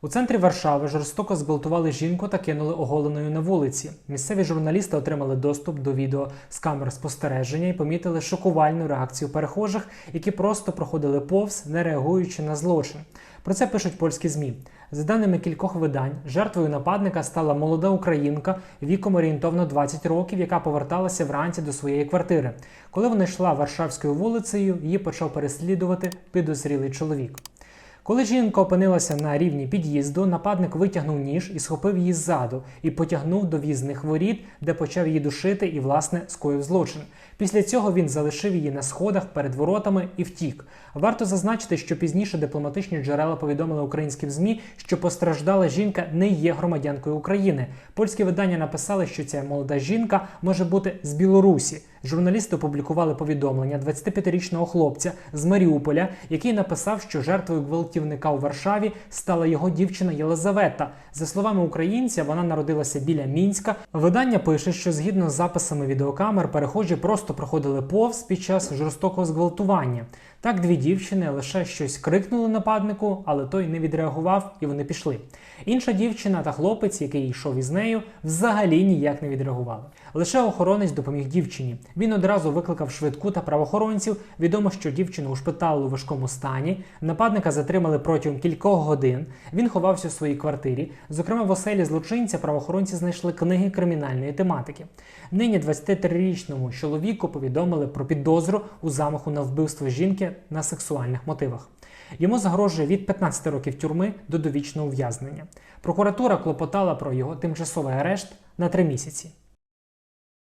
У центрі Варшави жорстоко зґвалтували жінку та кинули оголеною на вулиці. Місцеві журналісти отримали доступ до відео з камер спостереження і помітили шокувальну реакцію перехожих, які просто проходили повз, не реагуючи на злочин. Про це пишуть польські змі. За даними кількох видань, жертвою нападника стала молода українка віком орієнтовно 20 років, яка поверталася вранці до своєї квартири. Коли вона йшла Варшавською вулицею, її почав переслідувати підозрілий чоловік. Коли жінка опинилася на рівні під'їзду, нападник витягнув ніж і схопив її ззаду і потягнув до в'їзних воріт, де почав її душити і, власне, скоїв злочин. Після цього він залишив її на сходах перед воротами і втік. Варто зазначити, що пізніше дипломатичні джерела повідомили українським змі, що постраждала жінка не є громадянкою України. Польські видання написали, що ця молода жінка може бути з Білорусі. Журналісти опублікували повідомлення 25-річного хлопця з Маріуполя, який написав, що жертвою гвалтівника у Варшаві стала його дівчина Єлизавета. За словами українця, вона народилася біля Мінська. Видання пише, що згідно з записами відеокамер, перехожі просто проходили повз під час жорстокого зґвалтування. Так, дві дівчини лише щось крикнули нападнику, але той не відреагував і вони пішли. Інша дівчина та хлопець, який йшов із нею, взагалі ніяк не відреагували. Лише охоронець допоміг дівчині. Він одразу викликав швидку та правоохоронців. Відомо, що дівчину ушпитали у важкому стані. Нападника затримали протягом кількох годин. Він ховався у своїй квартирі. Зокрема, в оселі злочинця правоохоронці знайшли книги кримінальної тематики. Нині 23-річному чоловіку повідомили про підозру у замаху на вбивство жінки на сексуальних мотивах. Йому загрожує від 15 років тюрми до довічного ув'язнення. Прокуратура клопотала про його тимчасовий арешт на три місяці.